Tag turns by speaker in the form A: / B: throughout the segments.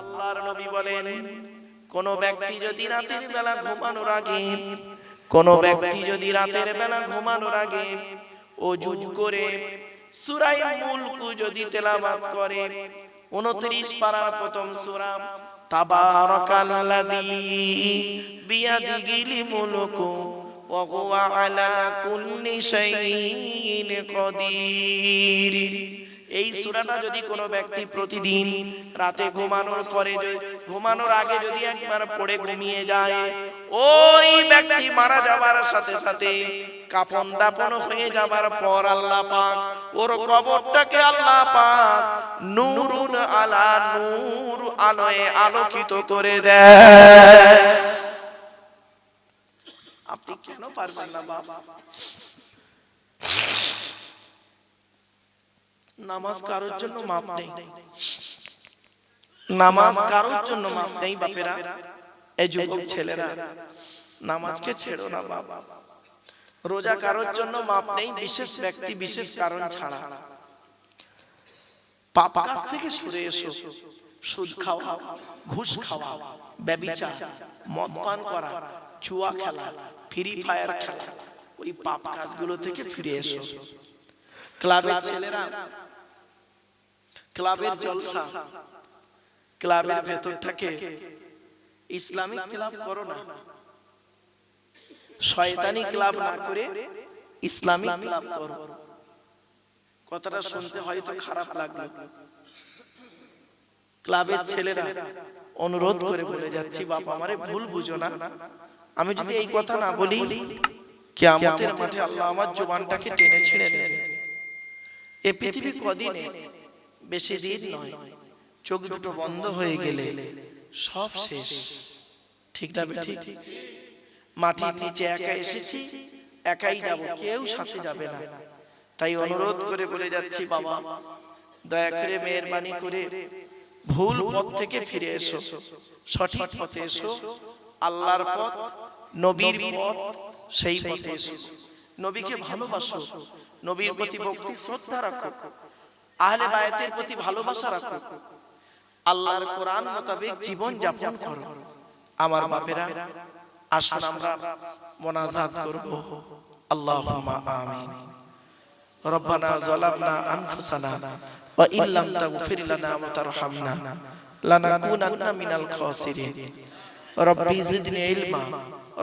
A: আল্লাহর নবী বলেন, কোন ব্যক্তি যদি রাতের বেলা ঘুমানোর আগে, কোন ব্যক্তি যদি রাতের বেলা ঘুমানোর আগে অজু করে সূরা মুলকু যদি তেলাওয়াত করে 29 পারার প্রথম সূরা, তাবারাকাল্লাযী বিয়াদিহিল মুলকু ওয়া হুয়া আলা কুল্লি শাইইন কদির। এই সূরাটা যদি কোনো ব্যক্তি প্রতিদিন রাতে ঘুমানোর পরে ঘুমানোর আগে যদি একবার পড়ে ঘুমিয়ে যায় ওই ব্যক্তি মারা যাবার সাথে সাথে কাফন দাপন হয়ে যাবার পর আল্লাহ পাক ওর কবরটাকে আল্লাহ পাক নূরুন আলা নূর আলোয় আলোকিত করে দেয়। আপনি কেন পারবেন না বাবা নামাজ কারোর জন্য মাপ নেই। নামাজ কারোর জন্য মাপ নেই বাপেরা। এই যুবক ছেলেরা নামাজকে ছেড়ো না বাবা রোজা কারোর জন্য মাপ নেই বিশেষ ব্যক্তি বিশেষ কারণ ছাড়া। পাপ কাজ থেকে সরে এসো। সুদ খাওয়া ঘুষ খাওয়া ব্যবিচার মদ পান করা জুয়া খেলা ফ্রি ফায়ার খেলা ওই পাপ কাজগুলো থেকে ফিরে এসো। ক্লাবের ছেলেরা ক্লাবের জলসা। ক্লাবের ভেতরটাকে ইসলামিক ক্লাব করো না শয়তানি ক্লাব না করে ইসলামিক ক্লাব করো। কথাটা শুনতে হয়তো খারাপ লাগল। ক্লাবের ছেলেরা অনুরোধ করে বলে যাচ্ছি বাবা আমারে ভুল বুঝো না। আমি যদি এই কথা না বলি কিয়ামতের মাঠে আল্লাহ আমার জবানটাকে টেনে ছিঁড়ে নেবে। এ পৃথিবী কদিনে বেশি দিন নয়। চোখ দুটো বন্ধ হয়ে গেলে সব শেষ। ঠিক না ঠিক মাটির নিচে একা এসেছি একাই যাব। কেউ সাথে যাবে না। তাই অনুরোধ করে বলে যাচ্ছি বাবা দয়া করে মেহরবানি করে ভুল পথ থেকে ফিরে এসো। সঠিক পথে এসো। আল্লাহর পথ নবীর পথ সেই পথে এসো। নবীকে ভালোবাসো। নবীর প্রতি ভক্তি শ্রদ্ধা রাখো। আহলে বায়াতের প্রতি ভালোবাসা রাখো। আল্লাহর কোরআন মোতাবেক জীবন যাপন করো। আমার বাপেরা আসুন আমরা মোনাজাত করব। আল্লাহুম্মা আমিন। রব্বানা যালামনা আনফুসানা ওয়া ইল্লাম তাগফির লানা ওয়া তারহামনা লানাকুনান্না মিনাল খাসিরিন। রব্বি জিদনি ইলমা।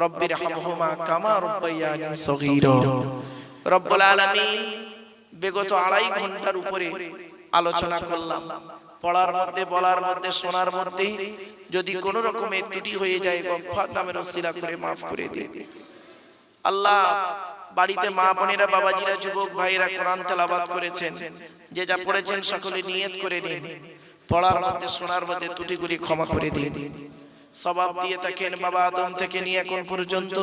A: রব্বি রহমহুমা কামা রব্বায়ানি সগীরা। রব্বুল আলামিন। বিগত আড়াই ঘণ্টার উপরে আলোচনা করলাম। পড়ার মধ্যে বলার মধ্যে শোনার মধ্যে যদি কোন রকমের ত্রুটি হয়ে যায় গফফার নামের ওসিলা করে মাফ করে দিন আল্লাহ বাড়িতে মা বোনেরা বাবাজিরা যুবক ভাইরা কোরআন তেলাবাদ করেছেন। যে যা পড়েছেন সকলে নিয়ত করে নিন। পড়ার মধ্যে শোনার মধ্যে ত্রুটিগুলি ক্ষমা করে দিন। সবাব দিয়ে থাকেন বাবা আদম থেকে নিয়ে এখন পর্যন্ত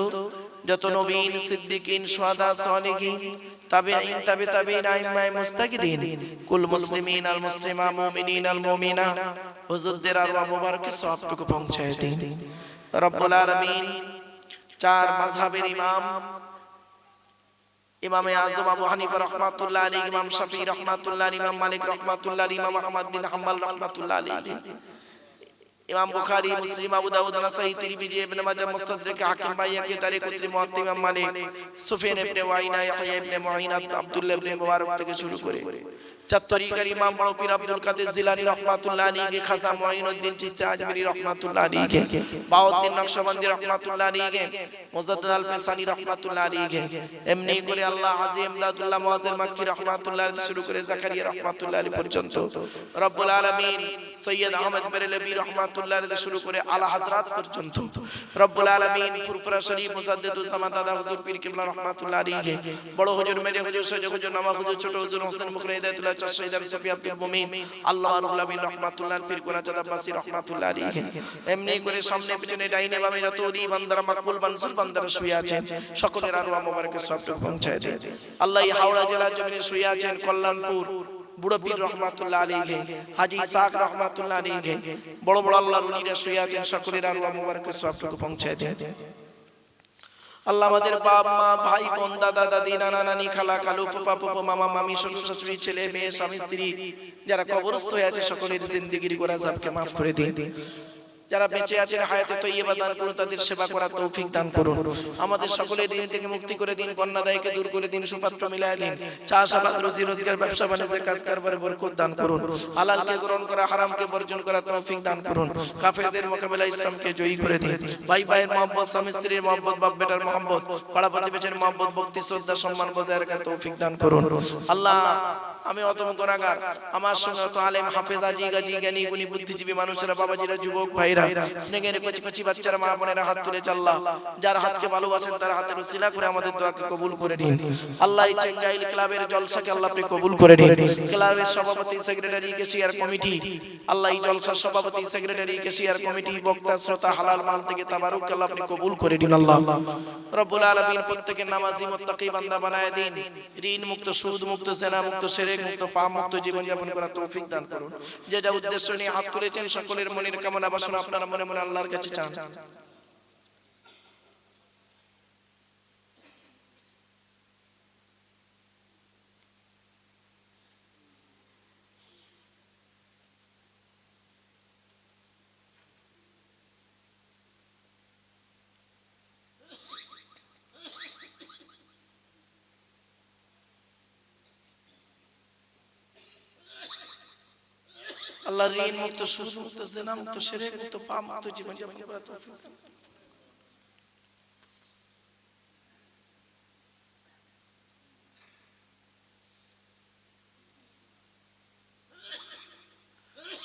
A: যত নবীন সিদ্দিকিন সোহাদা সালেহিন তাবেঈন, তাবে, তাবেঈন, আইম্মায়ে মুস্তাকিদিন। কুল মুসলিমিন আল মুসলিমা, মুমিনিন আল মুমিনা। হুজুরদের আরওয়াহ মুবারকে সবটুকু পৌঁছায় দিন। রব্বুল আলামিন চার মাযহাবের ইমাম, ইমামে আজম আবু হানিফা রহমাতুল্লাহ আলাইহি, ইমাম শাফি রহমাতুল্লাহ, ইমাম মালিক রহমাতুল্লাহ, ইমাম আহমদ বিন হাম্বল রহমাতুল্লাহ আলাইহি। ইমাম বুখারী মুসলিম আবু দাউদ নাসাই তিরমিজি ইবনে মাজাহ মুস্তাদরাক হাকিম বাইয়াকি তারিখ উত্তরি মুয়াত্তি ইমাম মালিক সুফিয়ান ইবনে ওয়াইনা ইয়াহইয়া ইবনে মুঈনা আব্দুল্লাহ ইবনে মুবারক থেকে শুরু করে চার তরিকার ইমাম বড় পীর আব্দুল কাদের জিলানী রহমাতুল্লাহ আলাইহি খাজা মুঈনুদ্দিন চিশতি আজমিরি রহমাতুল্লাহ আলাইহি বাউদ্দিন নকশবন্দি রহমাতুল্লাহ আলাইহি মুজাদ্দিদ আল ফিসানি রহমাতুল্লাহ আলাইহি এমনি করে আল্লাহ আজিম দাদুল্লাহ মুআজ্জির মাক্কি রহমাতুল্লাহ আলাইহি শুরু করে জাকারিয়া রহমাতুল্লাহ আলাইহি পর্যন্ত। রব্বুল আলামিন সৈয়দ আহমদ বেরেলবি রহমাতুল্লাহ শুরু করে আলা হযরত পর্যন্ত। রব্বুল আলামিন ফুরফুরা শরীফ মুজাদ্দিদুল জামান দাদা হুজুর পীর কিবলা রহমাতুল্লাহ আলাইহি বড় হুজুর মেরে হুজুর সৈয়দ হুজুর নামা হুজুর ছোট হুজুর হোসেন মুকরে হিদায়াতুল্লাহ চার সফি আব্দুল মুমিন আল্লাহ রুহুল আমিন রহমাতুল্লাহ পীর কোনা আব্বাসী রহমাতুল্লাহ আলাইহি। এমনি করে সামনে পিছনে ডাইনে বামে যত ওলি বান্দারা মাকবুল মানসুর বান্দারা শুয়ে আছেন সকলের আরওয়াহ মোবারকে সবটুকু পৌঁছায় দেন। আল্লাহ হাওড়া জেলার জমিনে শুয়ে আছেন কল্যাণপুর। বুড়ো পীর রহমাতুল্লাহ আলাইহি, হাজি ইসাক রহমাতুল্লাহ আলাইহি, বড় বড় আল্লাহর ওলিরা শুয়ে আছেন, সকলের আরওয়াহ মোবারকে সবটুকু পৌঁছায় দেন। আল্লাহ আমাদের বাপ, মা, ভাই, বোন, দাদা, দাদি, নানা, নানি, খালা কালু ফুপা ফুপু, মামা, মামি, শ্বশুর, শাশুড়ি, ছেলে, মেয়ে, স্বামী, স্ত্রী, যারা কবরস্থ হয়ে আছে, সকলের জিন্দিগির গোরা সাহকে মাফ করে দিন। যারা বেঁচে আছেন হায়াতে তৈয়বা দান করুন তাদের সেবা করার তৌফিক দান করুন। আমাদের সকলের ঋণ থেকে মুক্তি করে দিন কন্যাদায়কে দূর করে দিন সুপাত্র মিলায় দিন। চাষাবাদ রুজি রোজগার ব্যবসা বাণিজ্যে কাজ কারবারে বরকত দান করুন। হালালকে গ্রহণ করা হারামকে বর্জন করা তৌফিক দান করুন। কাফেরদের মোকাবেলা ইসলামকে জয়ী করে দিন। ভাই ভাইয়ের মোহাম্মদ স্বামী স্ত্রীর মোহাম্মদ বাপ বেটার মোহাম্মদ পাড়া প্রতিবেশীর মোহাম্মদ ভক্তি শ্রদ্ধা সম্মান বজায় রাখার তৌফিক দান করুন। আল্লাহ। আমি অতম গুণাগার আমার সঙ্গে অত আলেম, হাফেজ আজি গাজি জ্ঞানী গুণী, বুদ্ধিজীবী মানুষেরা, বাবাজিরা, যুবক ভাইরা, স্নেহের কচি কচি বাচ্চারা, মা বোনেরা হাত তুলে চাল্লা। যার হাতকে ভালোবাসেন, তার হাতের উসিলা করে আমাদের দোয়াকে কবুল করে নিন। আল্লাহ চেঞ্জাইল ক্লাবের জলসাকে আল্লাহ আপনি কবুল করে নিন। ক্লাবের সভাপতি, সেক্রেটারি, কেশিয়ার কমিটি। আল্লাহ এই জলসার সভাপতি, সেক্রেটারি, কেশিয়ার কমিটি, বক্তা, শ্রোতা, হালাল মাল থেকে তাবারুক আল্লাহ আপনি কবুল করে নিন আল্লাহ। রব্বুল আলামিন প্রত্যেকের নামাজি, মুত্তাকি বান্দা বানায় দিন। ঋণ মুক্ত সুদ মুক্ত জেনা মুক্ত শিরক মুক্ত পাপ মুক্ত জীবন যাপন করার তৌফিক দান করুন। যে যা উদ্দেশ্য নিয়ে হাত তুলেছেন, সকলের মনের কামনা বাসনা আপনারা মনে মনে আল্লাহর কাছে চান। আল্লাহ ঋণ মুক্ত সুদ মুক্ত জেনা মুক্ত সেরে মুক্ত পা মুক্ত জীবন যাপন করার তৌফিক।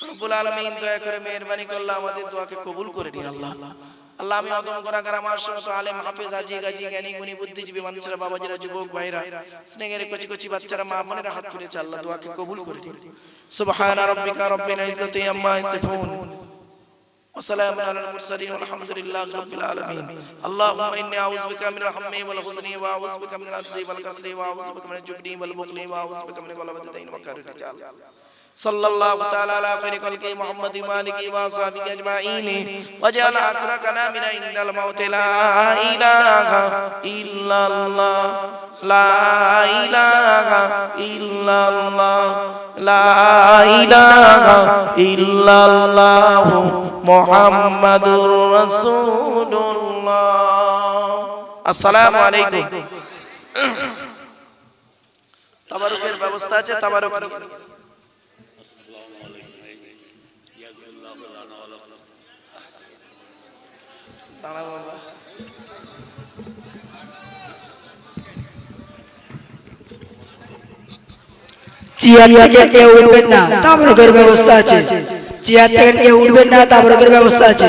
A: রব্বুল আলামিন দয়া করে মেহেরবানি করলে আমাদের দোয়াকে কবুল করে নিন আল্লাহ আল্লাহ আমি অদম গুনাহগার আমার সমস্ত আলেম হাফেজ আজি গাজি জ্ঞানী গুণী বুদ্ধিজীবী মানুষেরা বাবাজিরা যুবক ভাইরা স্নেহের কচি কচি বাচ্চারা মা বোনেরা হাত তুলেছে আল্লাহ দোয়াকে কবুল করে দিন সুবহান রাব্বিকা রব্বিল ইজ্জাতি আম্মা ইয়াসিফুন وسلام على المرسلين والحمد لله رب العالمين اللهم اني اعوذ بك من الهم والحزن واعوذ بك من العجز والكسل واعوذ بك من الجبن والبخل واعوذ بك من غلبة الدين وكر الرجال صلى الله تعالى على خير خلقه محمد مالك واصحابه اجمعين وجعل اخر كلامنا عند الموت لا اله الا الله لا اله الا الله لا اله الا الله محمد رسول الله السلام عليكم তাবারুকের ব্যবস্থা আছে তাবারুক নিয়ে নিন। দাঁড়া বাবা
B: চেয়ার থেকে কেউ উঠবেন না তাবরকের ব্যবস্থা আছে চেয়ার থেকে কেউ উঠবেন না তাবরকের ব্যবস্থা আছে